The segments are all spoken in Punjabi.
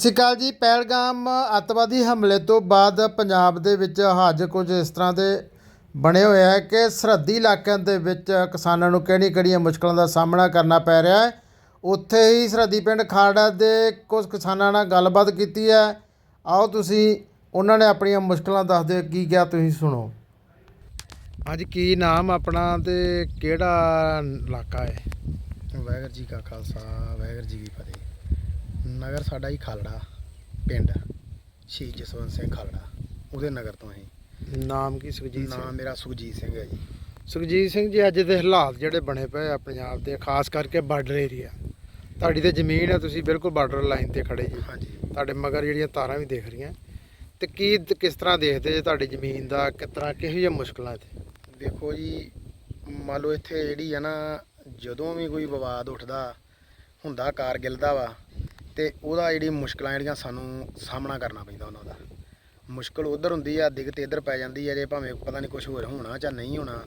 ਸਤਿ ਸ਼੍ਰੀ ਅਕਾਲ ਜੀ। ਪਹਿਲਗਾਮ ਅੱਤਵਾਦੀ ਹਮਲੇ ਤੋਂ ਬਾਅਦ ਪੰਜਾਬ ਦੇ ਵਿੱਚ ਹਾਜ ਕੁਝ ਇਸ ਤਰ੍ਹਾਂ ਦੇ ਬਣੇ ਹੋਏ ਹੈ ਕਿ ਸਰਹੱਦੀ ਇਲਾਕਿਆਂ ਦੇ ਵਿੱਚ ਕਿਸਾਨਾਂ ਨੂੰ ਕਿਹੜੀ ਕਿਹੜੀਆਂ ਮੁਸ਼ਕਲਾਂ ਦਾ ਸਾਹਮਣਾ ਕਰਨਾ ਪੈ ਰਿਹਾ ਹੈ। ਉੱਥੇ ਹੀ ਸਰਹੱਦੀ ਪਿੰਡ ਖਾੜਾ ਦੇ ਕੁਝ ਕਿਸਾਨਾਂ ਨਾਲ ਗੱਲਬਾਤ ਕੀਤੀ ਹੈ। ਆਓ ਤੁਸੀਂ ਉਹਨਾਂ ਨੇ ਆਪਣੀਆਂ ਮੁਸ਼ਕਲਾਂ ਦੱਸ ਦਿਓ, ਕੀ ਕਿਹਾ ਤੁਸੀਂ ਸੁਣੋ। ਅੱਜ ਕੀ ਨਾਮ ਆਪਣਾ ਤੇ ਕਿਹੜਾ ਇਲਾਕਾ ਹੈ? ਵਾਹਿਗੁਰੂ ਜੀ ਕਾ ਖਾਲਸਾ, ਵਾਹਿਗੁਰੂ ਜੀ ਕੀ ਫਤਿਹ। ਨਗਰ ਸਾਡਾ ਹੀ ਖਾਲੜਾ ਪਿੰਡ ਸ਼ਹੀਦ ਜਸਵੰਤ ਸਿੰਘ ਖਾਲੜਾ ਉਹਦੇ ਨਗਰ ਤੋਂ ਅਸੀਂ। ਨਾਮ ਕੀ ਸੁਖਜੀਤ ਨਾਮ ਮੇਰਾ ਸੁਖਜੀਤ ਸਿੰਘ ਹੈ ਜੀ। ਸੁਖਜੀਤ ਸਿੰਘ ਜੀ ਅੱਜ ਦੇ ਹਾਲਾਤ ਜਿਹੜੇ ਬਣੇ ਪਏ ਆ ਪੰਜਾਬ ਦੇ ਖਾਸ ਕਰਕੇ ਬਾਰਡਰ ਏਰੀਆ ਤੁਹਾਡੀ ਤੇ ਜ਼ਮੀਨ ਹੈ ਤੁਸੀਂ ਬਿਲਕੁਲ ਬਾਰਡਰ ਲਾਈਨ ਤੇ ਖੜੇ ਜੀ। ਹਾਂਜੀ। ਤੁਹਾਡੇ ਮਗਰ ਜਿਹੜੀਆਂ ਤਾਰਾਂ ਵੀ ਦਿਖ ਰਹੀਆਂ। ਤੇ ਕੀ ਕਿਸ ਤਰ੍ਹਾਂ ਦੇਖਦੇ ਜੇ ਤੁਹਾਡੀ ਜ਼ਮੀਨ ਦਾ ਕਿਸ ਤਰ੍ਹਾਂ ਕਿਹੋ ਜਿਹੀਆਂ ਮੁਸ਼ਕਲਾਂ ਇੱਥੇ? ਦੇਖੋ ਜੀ ਮੰਨ ਲਓ ਇੱਥੇ ਜਿਹੜੀ ਆ ਨਾ ਜਦੋਂ ਵੀ ਕੋਈ ਵਿਵਾਦ ਉੱਠਦਾ ਹੁੰਦਾ ਕਾਰਗਿਲ ਦਾ ਵਾ ਤੇ ਉਹਦਾ ਜਿਹੜੀ ਮੁਸ਼ਕਲਾਂ ਜਿਹੜੀਆਂ ਸਾਨੂੰ ਸਾਹਮਣਾ ਕਰਨਾ ਪੈਂਦਾ ਉਹਨਾਂ ਦਾ। ਮੁਸ਼ਕਲ ਉਧਰ ਹੁੰਦੀ ਆ ਦਿੱਕਤ ਇੱਧਰ ਪੈ ਜਾਂਦੀ ਆ ਜੇ ਭਾਵੇਂ ਪਤਾ ਨਹੀਂ ਕੁਝ ਹੋਰ ਹੋਣਾ ਜਾਂ ਨਹੀਂ ਹੋਣਾ।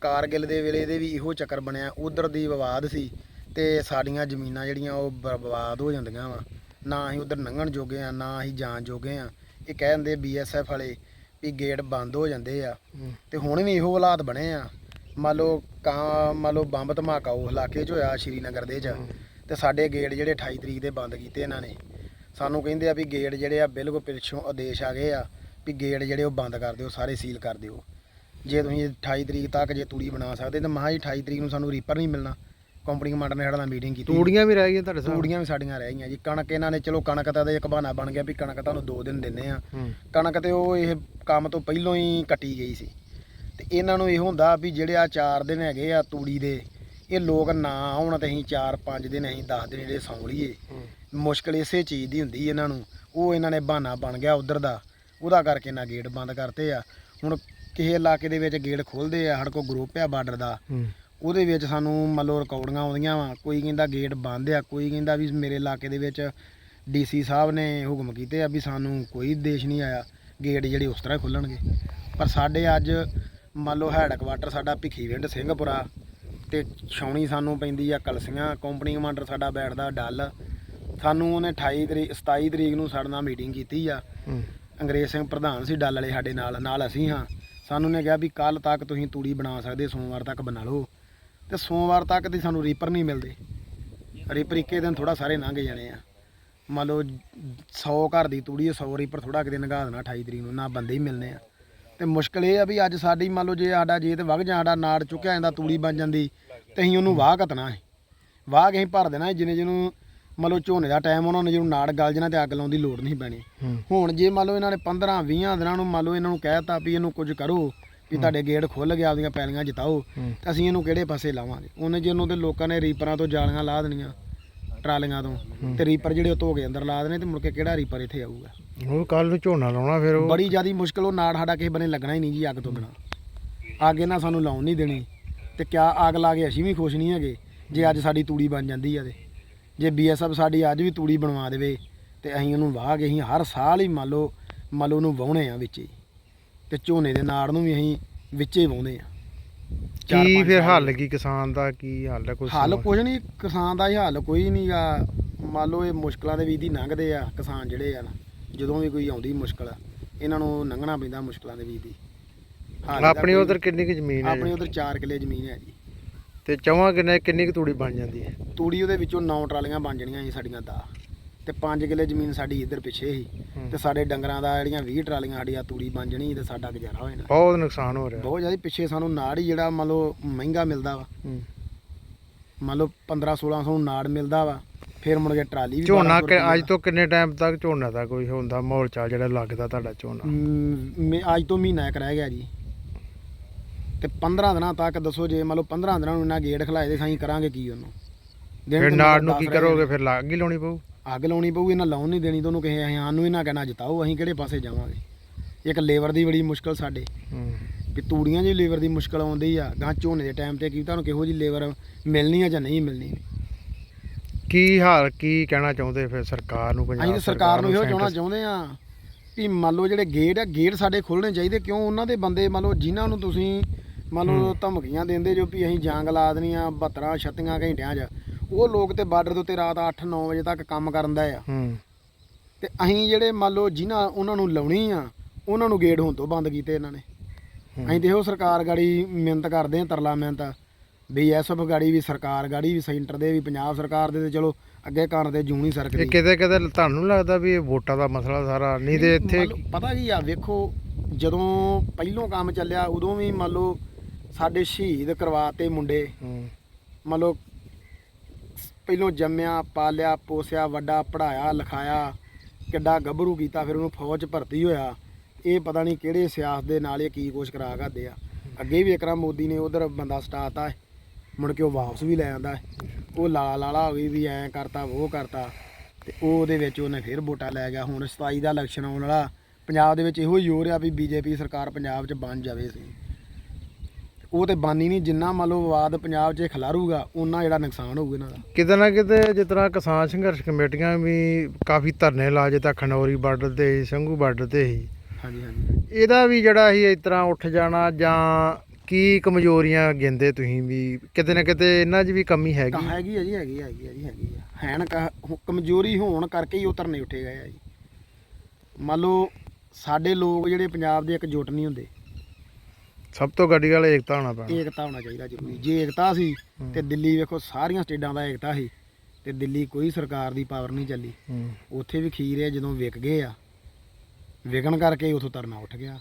ਕਾਰਗਿਲ ਦੇ ਵੇਲੇ ਦੇ ਵੀ ਇਹੋ ਚੱਕਰ ਬਣਿਆ ਉਧਰ ਦੀ ਵਿਵਾਦ ਸੀ ਤੇ ਸਾਡੀਆਂ ਜ਼ਮੀਨਾਂ ਜਿਹੜੀਆਂ ਉਹ ਬਰਬਾਦ ਹੋ ਜਾਂਦੀਆਂ ਵਾ। ਨਾ ਅਸੀਂ ਉਧਰ ਲੰਘਣ ਜੋਗੇ ਆ ਨਾ ਅਸੀਂ ਜਾਣ ਜੋਗੇ ਆ। ਇਹ ਕਹਿ ਦਿੰਦੇ ਬੀਐਸਐਫ ਵਾਲੇ ਵੀ ਗੇਟ ਬੰਦ ਹੋ ਜਾਂਦੇ ਆ। ਤੇ ਹੁਣ ਵੀ ਇਹੋ ਹਾਲਾਤ ਬਣੇ ਆ। ਮੰਨ ਲਓ ਕਾਂ ਮੰਨ ਲਓ ਬੰਬ ਧਮਾਕਾ ਉਹ ਇਲਾਕੇ 'ਚ ਹੋਇਆ ਸ਼੍ਰੀਨਗਰ ਦੇ 'ਚ। ਤੇ ਸਾਡੇ ਗੇਟ ਜਿਹੜੇ 28 ਤਰੀਕ ਦੇ ਬੰਦ ਕੀਤੇ ਇਹਨਾਂ ਨੇ। ਸਾਨੂੰ ਕਹਿੰਦੇ ਆ ਵੀ ਗੇਟ ਜਿਹੜੇ ਆ ਬਿਲਕੁਲ ਪਿੱਛੋਂ ਆਦੇਸ਼ ਆ ਗਏ ਆ ਵੀ ਗੇਟ ਜਿਹੜੇ ਉਹ ਬੰਦ ਕਰ ਦਿਓ ਸਾਰੇ ਸੀਲ ਕਰ ਦਿਓ। ਜੇ ਤੁਸੀਂ 28 ਤਰੀਕ ਤੱਕ ਜੇ ਤੂੜੀ ਬਣਾ ਸਕਦੇ ਤਾਂ ਮਹਾਂ ਹੀ 28 ਤਰੀਕ ਨੂੰ ਸਾਨੂੰ ਰੀਪਰ ਨਹੀਂ ਮਿਲਣਾ। ਕੰਪਨੀ ਕਮਾਂਡਰ ਨੇ ਸਾਡਾ ਨਾਲ ਮੀਟਿੰਗ ਕੀਤੀ। ਤੂੜੀਆਂ ਵੀ ਰਹਿ ਗਈਆਂ ਤੁਹਾਡੇ ਸਾਹਮਣੇ? ਤੂੜੀਆਂ ਵੀ ਸਾਡੀਆਂ ਰਹਿ ਗਈਆਂ ਜੀ। ਕਣਕ ਇਹਨਾਂ ਨੇ ਚਲੋ ਕਣਕ ਤਾਂ ਦਾ ਇੱਕ ਬਹਾਨਾ ਬਣ ਗਿਆ ਵੀ ਕਣਕ ਤੁਹਾਨੂੰ 2 ਦਿਨ ਦਿੰਦੇ ਆ। ਕਣਕ ਤੇ ਉਹ ਇਹ ਕੰਮ ਤੋਂ ਪਹਿਲਾਂ ਹੀ ਕੱਟੀ ਗਈ ਸੀ। ਤੇ ਇਹਨਾਂ ਨੂੰ ਇਹ ਹੁੰਦਾ ਵੀ ਜਿਹੜੇ ਆ 4 ਦਿਨ ਹੈਗੇ ਆ ਤੂੜੀ ਦੇ ਇਹ ਲੋਕ ਨਾ ਆਉਣ ਤੇ ਅਸੀਂ 4-5 ਦਿਨ ਅਸੀਂ 10 ਦਿਨ ਜਿਹੜੇ ਸੌਂ ਲਈਏ। ਮੁਸ਼ਕਲ ਇਸੇ ਚੀਜ਼ ਦੀ ਹੁੰਦੀ ਇਹਨਾਂ ਨੂੰ। ਉਹ ਇਹਨਾਂ ਨੇ ਬਹਾਨਾ ਬਣ ਗਿਆ ਉਧਰ ਦਾ। ਉਹਦਾ ਕਰਕੇ ਨਾ ਗੇਟ ਬੰਦ ਕਰਤੇ ਆ। ਹੁਣ ਕਿਸੇ ਇਲਾਕੇ ਦੇ ਵਿੱਚ ਗੇਟ ਖੋਲਦੇ ਆ ਸਾਡੇ ਕੋਲ ਗਰੁੱਪ ਆ ਬਾਰਡਰ ਦਾ। ਉਹਦੇ ਵਿੱਚ ਸਾਨੂੰ ਮੰਨ ਲਓ ਰਿਕਾਰਡਿੰਗਾਂ ਆਉਂਦੀਆਂ ਵਾ। ਕੋਈ ਕਹਿੰਦਾ ਗੇਟ ਬੰਦ ਆ ਕੋਈ ਕਹਿੰਦਾ ਵੀ ਮੇਰੇ ਇਲਾਕੇ ਦੇ ਵਿੱਚ ਡੀਸੀ ਸਾਹਿਬ ਨੇ ਹੁਕਮ ਕੀਤੇ ਆ ਵੀ ਸਾਨੂੰ ਕੋਈ ਦੇਸ਼ ਨਹੀਂ ਆਇਆ ਗੇਟ ਜਿਹੜੇ ਉਸ ਤਰ੍ਹਾਂ ਖੁੱਲਣਗੇ। ਪਰ ਸਾਡੇ ਅੱਜ ਮੰਨ ਲਓ ਹੈਡਕੁਆਟਰ ਸਾਡਾ ਭਿੱਖੀਵਿੰਡ ਸਿੰਘਪੁਰਾ ਤੇ ਛਾਉਣੀ ਸਾਨੂੰ ਪੈਂਦੀ ਆ ਕਲਸੀਆਂ ਕੰਪਨੀ ਕਮਾਂਡਰ ਸਾਡਾ ਬੈਠਦਾ ਡੱਲ। ਸਾਨੂੰ ਉਹਨੇ 28 ਤਰੀਕ 27 ਤਰੀਕ ਨੂੰ ਸਾਡੇ ਨਾਲ ਮੀਟਿੰਗ ਕੀਤੀ ਆ। ਅੰਗਰੇਜ਼ ਸਿੰਘ ਪ੍ਰਧਾਨ ਸੀ ਡੱਲ ਵਾਲੇ ਸਾਡੇ ਨਾਲ ਨਾਲ ਅਸੀਂ ਹਾਂ। ਸਾਨੂੰ ਨੇ ਕਿਹਾ ਵੀ ਕੱਲ ਤੱਕ ਤੁਸੀਂ ਤੂੜੀ ਬਣਾ ਸਕਦੇ ਸੋਮਵਾਰ ਤੱਕ ਬਣਾ ਲਓ। ਤੇ ਸੋਮਵਾਰ ਤੱਕ ਦੀ ਸਾਨੂੰ ਰੀਪਰ ਨਹੀਂ ਮਿਲਦੇ। ਰੀਪਰ ਇੱਕੇ ਦਿਨ ਥੋੜਾ ਸਾਰੇ ਲੰਘ ਜਾਣੇ ਆ। ਮੰਨ ਲਓ 100 ਘਰ ਦੀ ਤੂੜੀ 100 ਰੀਪਰ ਥੋੜਾ ਕਿਤੇ ਲੰਘਾ ਦੇਣਾ 28 ਤਰੀਕ ਨੂੰ ਨਾ ਬੰਦੇ ਹੀ ਮਿਲਨੇ ਆ। ਤੇ ਮੁਸ਼ਕਲ ਇਹ ਆ ਵੀ ਅੱਜ ਸਾਡੀ ਮੰਨ ਲਓ ਜੇ ਸਾਡਾ ਜੇ ਤੇ ਵਗ ਜਾ ਸਾਡਾ ਨਾੜ ਚੁੱਕਿਆ ਜਾਂਦਾ ਤੂੜੀ ਬਣ ਜਾਂਦੀ ਤੇ ਅਸੀਂ ਉਹਨੂੰ ਵਾਹ ਘਤਣਾ ਹੈ ਵਾਹ ਕੇ ਅਸੀਂ ਭਰ ਦੇਣਾ ਜਿਨੇ ਜਿਹਨੂੰ ਮੰਨ ਲਓ ਝੋਨੇ ਦਾ ਟਾਈਮ ਉਹਨਾਂ ਨੇ ਜਿਹਨੂੰ ਨਾੜ ਗਲ ਜਣਾ ਤੇ ਅੱਗ ਲਾਉਣ ਦੀ ਲੋੜ ਨਹੀਂ ਪੈਣੀ। ਹੁਣ ਜੇ ਮੰਨ ਲਓ ਇਹਨਾਂ ਨੇ 15 20 ਦਿਨਾਂ ਨੂੰ ਮੰਨ ਲਓ ਇਹਨਾਂ ਨੂੰ ਕਹਿਤਾ ਵੀ ਇਹਨੂੰ ਕੁਝ ਕਰੋ ਵੀ ਤੁਹਾਡੇ ਗੇਟ ਖੁੱਲ ਗਿਆ ਆਪਦੀਆਂ ਪੈਲੀਆਂ ਜਿਤਾਓ ਤਾਂ ਅਸੀਂ ਇਹਨੂੰ ਕਿਹੜੇ ਪਾਸੇ ਲਾਵਾਂਗੇ? ਉਹਨੇ ਜਿਹਨੂੰ ਤੇ ਲੋਕਾਂ ਨੇ ਰੀਪਰਾਂ ਤੋਂ ਜਾਲੀਆਂ ਲਾ ਦੇਣੀਆਂ ਟਰਾਲੀਆਂ ਤੋਂ ਤੇ ਰੀਪਰ ਜਿਹੜੇ ਉਹ ਧੋ ਕੇ ਅੰਦਰ ਲਾ ਦੇਣੇ ਤੇ ਮੁੜ ਕੇ ਕਿਹੜਾ ਰੀਪਰ ਇੱਥੇ ਆਊਗਾ? ਉਹ ਕੱਲ ਨੂੰ ਝੋਨਾ ਲਾਉਣਾ ਫਿਰ ਉਹ। ਬੜੀ ਜ਼ਿਆਦੀ ਮੁਸ਼ਕਲ ਉਹ ਨਾੜ ਸਾਡਾ ਕਿਸੇ ਬਨੇ ਲੱਗਣਾ ਹੀ ਨਹੀਂ ਜੀ ਅੱਗ ਤੋਂ ਬਿਨਾ। ਅੱਗ ਇਹਨਾਂ ਸਾਨੂੰ ਲਾਉਣ ਨਹੀਂ ਦੇਣੀ। ਤੇ ਕਿਆ ਅੱਗ ਲਾ ਕੇ ਅਸੀਂ ਵੀ ਖੁਸ਼ ਨਹੀਂ ਹੈਗੇ ਜੇ ਅੱਜ ਸਾਡੀ ਤੂੜੀ ਬਣ ਜਾਂਦੀ ਆ ਤੇ। ਜੇ ਬੀਐਸਐਫ ਸਾਡੀ ਅੱਜ ਵੀ ਤੂੜੀ ਬਣਵਾ ਦੇਵੇ ਤੇ ਅਸੀਂ ਉਹਨੂੰ ਵਾਹ ਕੇ ਅਸੀਂ ਹਰ ਸਾਲ ਹੀ ਮੰਨ ਲਓ ਮੰਨ ਲਓ ਉਹਨੂੰ ਵਾਹੁਣੇ ਆ ਵਿੱਚ ਹੀ। ਤੇ ਝੋਨੇ ਦੇ ਨਾੜ ਨੂੰ ਵੀ ਅਸੀਂ ਵਿੱਚੇ ਵਾਹੁੰਦੇ ਆ। ਕੀ ਫਿਰ ਹੱਲ ਕੀ ਕਿਸਾਨ ਦਾ ਕੀ ਹੱਲ ਹੈ ਕੋਈ ਹੱਲ? ਕੁਝ ਨਹੀਂ ਕਿਸਾਨ ਦਾ ਹੀ ਹੱਲ ਕੋਈ ਨਹੀਂਗਾ ਮੰਨ ਲਓ ਇਹ ਮੁਸ਼ਕਲਾਂ ਦੇ ਵੀਦੀ ਲੰਘਦੇ ਆ ਕਿਸਾਨ ਜਿਹੜੇ ਆ ਨਾ। ਜਦੋਂ ਵੀ ਕੋਈ ਆਉਂਦੀ ਮੁਸ਼ਕਲ ਇਹਨਾਂ ਨੂੰ ਲੰਘਣਾ ਪੈਂਦਾ ਮੁਸ਼ਕਲਾਂ ਦੇ ਵੀਦੀ ਆਪਣੀ ਉਧਰ ਕਿੰਨੀ ਕੁ ਜ਼ਮੀਨ ਹੈ ਆਪਣੀ? ਉਧਰ 4 ਕਿੱਲੇ ਜ਼ਮੀਨ ਹੈ ਜੀ। ਤੇ ਚੌਵਾਂ ਕਿੰਨੇ ਕਿੰਨੀ ਕੁ ਤੂੜੀ ਬਣ ਜਾਂਦੀ ਹੈ? ਤੂੜੀ ਉਹਦੇ ਵਿੱਚੋਂ 9 ਟਰਾਲੀਆਂ ਬਣ ਜਣੀਆਂ ਸੀ ਸਾਡੀਆਂ ਦਾ ਤੇ 5 ਕਿੱਲੇ ਜ਼ਮੀਨ ਸਾਡੀ ਇੱਧਰ ਪਿੱਛੇ ਸੀ ਹੂੰ। ਤੇ ਸਾਡੇ ਡੰਗਰਾਂ ਦਾ ਜਿਹੜੀਆਂ 20 ਟਰਾਲੀਆਂ ਸਾਡੀਆਂ ਤੂੜੀ ਬਣ ਜਣੀ ਤੇ ਸਾਡਾ ਗੁਜ਼ਾਰਾ ਹੋ ਜਾਣਾ। ਬਹੁਤ ਨੁਕਸਾਨ ਹੋ ਰਿਹਾ। ਬਹੁਤ ਜ਼ਿਆਦਾ ਪਿੱਛੇ ਸਾਨੂੰ ਨਾੜ ਹੀ ਜਿਹੜਾ ਮੰਨ ਲਓ ਮਹਿੰਗਾ ਮਿਲਦਾ ਵਾ। ਹੂੰ। ਮੰਨ ਲਓ 15 1600 ਨੂੰ ਨਾੜ ਮਿਲਦਾ ਵਾ। ਫਿਰ ਮੁੜ ਕੇ ਟਰਾਲੀ ਵੀ ਝੋਨਾ 1200 ਕਿ- ਰੁਪਈਆ ਅੱਜ ਤੋਂ ਕਿੰਨੇ ਟਾਈਮ ਤੱਕ ਝੋਨਾ ਦਾ ਕੋਈ ਹੁੰਦਾ ਮਾਹੌਲ ਚਾਲ ਜਿਹੜਾ ਲੱਗਦਾ ਤੁਹਾਡਾ ਝੋਨਾ? ਮ, ਮੇ- ਅੱਜ ਤੋਂ ਮਹੀਨਾ ਇੱਕ ਰਹਿ ਗਿਆ ਜੀ। ਤੇ 15 ਦਿਨਾਂ ਤੱਕ ਦੱਸੋ ਜੇ ਮੰਨ ਲਓ 15 ਦਿਨਾਂ ਨੂੰ ਇਹਨਾਂ ਗੇੜ ਖਲਾਏ ਤੇ ਅਸੀਂ ਕਰਾਂਗੇ ਕੀ ਉਹਨੂੰ? ਦਿਨ ਫਿਰ ਤੇ ਨਾੜ ਨੂੰ ਦਸ ਕੀ ਰਹਿ ਕਰੋਗੇ। ਫਿਰ ਲੱਗ ਹੀ ਲਾਉਣੀ ਪਊ। ਅੱਗ ਲਾਉਣੀ ਪਊ ਇਹਨਾਂ ਲਾਉਣ ਨਹੀਂ ਦੇਣੀ ਤੁਹਾਨੂੰ ਕਿਸੇ ਅਸੀਂ ਸਾਨੂੰ ਇਹਨਾਂ ਕਹਿਣਾ ਜਿਤਾਓ ਅਸੀਂ ਕਿਹੜੇ ਪਾਸੇ ਜਾਵਾਂਗੇ? ਇੱਕ ਲੇਬਰ ਦੀ ਬੜੀ ਮੁਸ਼ਕਲ ਸਾਡੇ। ਹੂੰ। ਕਿ ਤੂੜੀਆਂ ਜੀ ਲੇਬਰ ਦੀ ਮੁਸ਼ਕਲ ਆਉਂਦੀ ਆ ਗਾਂ ਝੋਨੇ ਦੇ ਟਾਈਮ ਤੇ ਕੀ ਤੁਹਾਨੂੰ ਕਿਹੋ ਜੀ ਲੇਬਰ ਮਿਲਣੀ ਆ ਜਾਂ ਨਹੀਂ ਮਿਲਣੀ? ਕੀ ਹਾਲ ਕੀ ਕਹਿਣਾ ਚਾਹੁੰਦੇ ਫਿਰ ਸਰਕਾਰ ਨੂੰ ਅਸੀਂ ਪੰਜਾਬ ਤਾਂ ਸਰਕਾਰ ਨੂੰ ਇਹੋ ਚਾਹਣਾ ਚਾਹੁੰਦੇ ਆ ਵੀ ਮੰਨ ਲਓ ਜਿਹੜੇ ਗੇਟ ਆ ਗੇਟ ਸਾਡੇ ਖੋਲਣੇ ਚਾਹੀਦੇ ਕਿਉਂ? ਉਹਨਾਂ ਦੇ ਬੰਦੇ ਮੰਨ ਲਓ ਜਿਨ੍ਹਾਂ ਨੂੰ ਤੁਸੀਂ ਮੰਨ ਲਓ ਧਮਕੀਆਂ ਦਿੰਦੇ ਜੋ ਵੀ ਅਸੀਂ ਜੰਗ ਲਾ ਦੇਣੀਆਂ 72 36 ਘੰਟਿਆਂ 'ਚ ਉਹ ਲੋਕ ਤੇ ਬਾਰਡਰ ਦੇ ਉੱਤੇ ਰਾਤ 8-9 ਵਜੇ ਤੱਕ ਕੰਮ ਕਰਨ ਦਾ ਆ। ਤੇ ਅਸੀਂ ਜਿਹੜੇ ਮੰਨ ਲਓ ਜਿਨ੍ਹਾਂ ਉਹਨਾਂ ਨੂੰ ਲਾਉਣੀ ਆ ਉਹਨਾਂ ਨੂੰ ਗੇਟ ਹੋਣ ਤੋਂ ਬੰਦ ਕੀਤੇ ਇਹਨਾਂ ਨੇ। ਅਸੀਂ ਇਹੋ ਸਰਕਾਰ ਗਾੜੀ ਮਿਹਨਤ ਕਰਦੇ ਆ ਤਰਲਾ ਮਿਹਨਤ। ਵੀ ਐਸਐਫ ਗਾੜੀ ਵੀ ਸਰਕਾਰ ਗਾੜੀ ਵੀ ਸੈਂਟਰ ਦੇ ਵੀ ਪੰਜਾਬ ਸਰਕਾਰ ਦੇ ਤੇ ਚਲੋ ਅੱਗੇ ਕੰਨ ਤੇ ਜੂੰ ਨਹੀਂ ਇਹ ਸਰਕਦੀ ਕਿਤੇ ਕਿਤੇ ਤੁਹਾਨੂੰ ਲੱਗਦਾ ਵੀ ਇਹ ਵੋਟਾਂ ਦਾ ਮਸਲਾ ਸਾਰਾ ਨਹੀਂ ਤੇ ਇੱਥੇ ਮੰਨ ਲਓ, ਪਤਾ ਕੀ ਆ ਵੇਖੋ ਜਦੋਂ ਪਹਿਲੋਂ ਕੰਮ ਚੱਲਿਆ ਉਦੋਂ ਵੀ ਮੰਨ ਲਓ ਸਾਡੇ ਸ਼ਹੀਦ ਕਰਵਾਤੇ ਮੁੰਡੇ। ਹੂੰ, ਮੰਨ ਲਓ ਪਹਿਲੋਂ ਜੰਮਿਆ ਪਾਲਿਆ ਪੋਸਿਆ ਵੱਡਾ ਪੜਾਇਆ ਲਿਖਾਇਆ ਕਿੱਡਾ ਗੱਭਰੂ ਕੀਤਾ ਫਿਰ ਉਹਨੂੰ ਫੌਜ 'ਚ ਭਰਤੀ ਹੋਇਆ। ਇਹ ਪਤਾ ਨਹੀਂ ਕਿਹੜੇ ਸਿਆਸਤ ਦੇ ਨਾਲ ਇਹ ਕੀ ਕੁਛ ਕਰਾ ਕਰਦੇ ਆ। ਅੱਗੇ ਵੀ ਇਕਰਾ ਮੋਦੀ ਨੇ ਉਧਰ ਬੰਦਾ ਸਟਾਤਾ ਮੁੜ ਕੇ ਉਹ ਵਾਪਸ ਵੀ ਲੈ ਆਂਦਾ। ਉਹ ਲਾਲਾ ਲਾਲਾ ਹੋ ਗਈ ਵੀ ਐਂ ਕਰਤਾ ਉਹ ਕਰਤਾ। ਤੇ ਉਹ ਉਹਦੇ ਵਿੱਚ ਉਹਨੇ ਫਿਰ ਵੋਟਾਂ ਲੈ ਗਿਆ। ਹੁਣ 27 ਦਾ ਇਲੈਕਸ਼ਨ ਆਉਣ ਵਾਲਾ। ਪੰਜਾਬ ਦੇ ਵਿੱਚ ਇਹੋ ਹੀ ਹੋ ਰਿਹਾ ਵੀ ਬੀਜੇਪੀ ਸਰਕਾਰ ਪੰਜਾਬ 'ਚ ਬਣ ਜਾਵੇ ਸੀ। ਉਹ ਤੇ ਬਾਨੀ ਨਹੀਂ ਜਿੰਨਾ ਮੰਨ ਲਓ ਵਿਵਾਦ ਪੰਜਾਬ 'ਚ ਖਿਲਾਰੂਗਾ ਉਹਨਾਂ ਜਿਹੜਾ ਨੁਕਸਾਨ ਹੋਊਗਾ ਇਹਨਾਂ ਦਾ। ਕਿਤੇ ਨਾ ਕਿਤੇ ਜਿਸ ਤਰ੍ਹਾਂ ਕਿਸਾਨ ਸੰਘਰਸ਼ ਕਮੇਟੀਆਂ ਵੀ ਕਾਫੀ ਧਰਨੇ ਲਾ ਜੇ ਤਾਂ ਖਨੌਰੀ ਬਾਰਡਰ ਤੇ ਸੰਘੂ ਬਾਰਡਰ ਤੇ ਸੀ ਹਾਂਜੀ ਹਾਂਜੀ। ਇਹਦਾ ਵੀ ਜਿਹੜਾ ਸੀ ਇਸ ਤਰ੍ਹਾਂ ਉੱਠ ਜਾਣਾ ਜਾਂ ਕੀ ਕਮਜ਼ੋਰੀਆਂ ਗਿੰਦੇ ਤੁਸੀਂ ਵੀ? ਕਿਤੇ ਨਾ ਕਿਤੇ ਇਹਨਾਂ 'ਚ ਵੀ ਕਮੀ ਤਾਂ ਹੈਗੀ ਹੈਗੀ ਆ ਜੀ ਹੈਗੀ ਹੈਗੀ ਆ ਜੀ ਹੈਗੀ ਆ। ਕ- ਕਮਜ਼ੋਰੀ ਹੋਣ ਕਰਕੇ ਹੀ ਉਹ ਧਰਨੇ ਉੱਠੇ ਗਏ ਆ ਜੀ। ਮੰਨ ਲਓ ਸਾਡੇ ਲੋਕ ਜਿਹੜੇ ਪੰਜਾਬ ਦੇ ਇਕਜੁੱਟ ਨਹੀਂ ਹੁੰਦੇ। ਸਭ ਤੋਂ ਗੱਡੀ ਵਾਲਾ ਏਕਤਾ ਹੋਣਾ ਪੈਣਾ। ਏਕਤਾ ਹੋਣਾ ਚਾਹੀਦਾ ਜ਼ਰੂਰੀ। ਜੇ ਏਕਤਾ ਸੀ ਤੇ ਦਿੱਲੀ ਵੇਖੋ ਸਾਰੀਆਂ ਸਟੇਟਾਂ ਦਾ ਏਕਤਾ ਸੀ। ਤੇ ਦਿੱਲੀ ਕੋਈ ਸਰਕਾਰ ਦੀ ਪਾਵਰ ਨਹੀਂ ਚੱਲੀ। ਹੂੰ, ਉੱਥੇ ਵੀ ਖੀਰੇ ਜਦੋਂ ਵਿਕ ਗਏ ਆ ਵਿਕਣ ਕਰਕੇ ਉਥੋਂ ਤਰਨਾ ਉੱਠ ਗਿਆ।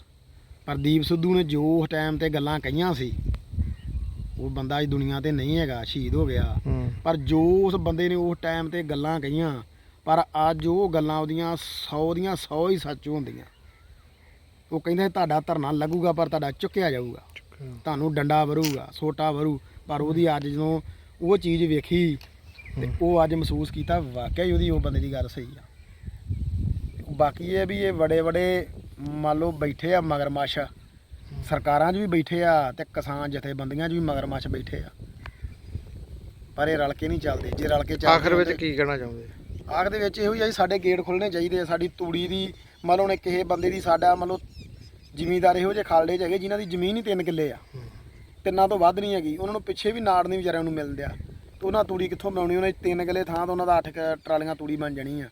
ਪਰ ਦੀਪ ਸਿੱਧੂ ਨੇ ਜੋ ਉਸ ਟਾਈਮ ਤੇ ਗੱਲਾਂ ਕਹੀਆਂ ਸੀ ਉਹ ਬੰਦਾ ਅੱਜ ਦੁਨੀਆ ਤੇ ਨਹੀਂ ਹੈਗਾ ਸ਼ਹੀਦ ਹੋ ਗਿਆ। ਪਰ ਜੋ ਉਸ ਬੰਦੇ ਨੇ ਉਸ ਟਾਈਮ ਤੇ ਗੱਲਾਂ ਕਹੀਆਂ ਪਰ ਅੱਜ ਉਹ ਗੱਲਾਂ ਉਹਦੀਆਂ 100 ਦੀਆਂ 100 ਹੀ ਸੱਚ ਹੁੰਦੀਆਂ। ਉਹ ਕਹਿੰਦਾ ਤੁਹਾਡਾ ਧਰਨਾ ਲੱਗੂਗਾ ਪਰ ਤੁਹਾਡਾ ਚੁੱਕਿਆ ਜਾਊਗਾ। ਤੁਹਾਨੂੰ ਡੰਡਾ ਵਰੂਗਾ ਸੋਟਾ ਵਰੂ। ਪਰ ਉਹਦੀ ਅੱਜ ਜਦੋਂ ਉਹ ਚੀਜ਼ ਵੇਖੀ ਤੇ ਉਹ ਅੱਜ ਮਹਿਸੂਸ ਕੀਤਾ ਵਾਕਿਆ ਹੀ ਉਹਦੀ ਉਹ ਬੰਦੇ ਦੀ ਗੱਲ ਸਹੀ ਆ। ਬਾਕੀ ਇਹ ਵੀ ਇਹ ਬੜੇ ਬੜੇ ਮੰਨ ਲਓ ਬੈਠੇ ਆ ਮਗਰਮੱਛ ਸਰਕਾਰਾਂ 'ਚ ਵੀ ਬੈਠੇ ਆ ਤੇ ਕਿਸਾਨ ਜਥੇਬੰਦੀਆਂ 'ਚ ਵੀ ਮਗਰਮੱਛ ਬੈਠੇ ਆ। ਪਰ ਇਹ ਰਲ ਕੇ ਨਹੀਂ ਚੱਲਦੇ ਜੇ ਰਲ ਕੇ ਚੱਲਦੇ ਆਖਰ ਵਿੱਚ ਕੀ ਕਹਿਣਾ ਚਾਹੁੰਦੇ ਆਖ ਦੇ ਵਿੱਚ ਇਹੋ ਹੀ ਆ ਜੀ, ਸਾਡੇ ਗੇਟ ਖੁੱਲਣੇ ਚਾਹੀਦੇ ਆ ਸਾਡੀ ਤੂੜੀ ਦੀ ਮੰਨ ਲਓ ਨੇ ਕਿਸੇ ਬੰਦੇ ਦੀ ਸਾਡਾ ਮੰਨ ਲਓ ਜ਼ਿਮੀਂਦਾਰ ਇਹੋ ਜਿਹੇ ਖਾਲਡੇ ਚ ਹੈਗੇ ਜਿਨ੍ਹਾਂ ਦੀ ਜ਼ਮੀਨ ਹੀ 3 ਕਿੱਲੇ ਆ। ਤਿੰਨਾਂ ਤੋਂ ਵੱਧ ਨਹੀਂ ਹੈਗੀ ਉਹਨਾਂ ਨੂੰ ਪਿੱਛੇ ਵੀ ਨਾੜ ਨਹੀਂ ਵਿਚਾਰਿਆਂ ਨੂੰ ਮਿਲਦੇ ਆ। ਤੇ ਉਹਨਾਂ ਤੂੜੀ ਕਿੱਥੋਂ ਬਣਾਉਣੀ ਉਹਨਾਂ ਦੀ 3 ਕਿੱਲੇ ਥਾਂ ਤੋਂ ਉਹਨਾਂ ਦਾ 8 ਟਰਾਲੀਆਂ ਤੂੜੀ ਬਣ ਜਾਣੀ ਆ।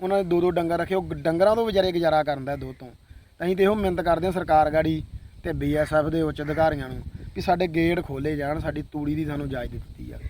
ਉਹਨਾਂ ਦੇ ਦੋ ਦੋ ਡੰਗਰ ਰੱਖੇ ਉਹ ਡੰਗਰਾਂ ਤੋਂ ਵਿਚਾਰੇ ਗੁਜ਼ਾਰਾ ਕਰਨ ਦਾ ਤਾਂ। ਅਸੀਂ ਤੇ ਇਹੋ ਮਿਹਨਤ ਕਰਦੇ ਹਾਂ ਸਰਕਾਰ ਗਾੜੀ ਤੇ ਬੀਐਸਐਫ ਦੇ ਉੱਚ ਅਧਿਕਾਰੀਆਂ ਨੂੰ ਕਿ ਸਾਡੇ ਗੇਟ ਖੋਲੇ ਜਾਣ, ਸਾਡੀ ਤੂੜੀ ਦੀ ਸਾਨੂੰ ਇਜਾਜ਼ਤ ਦਿੱਤੀ ਜਾਵੇ।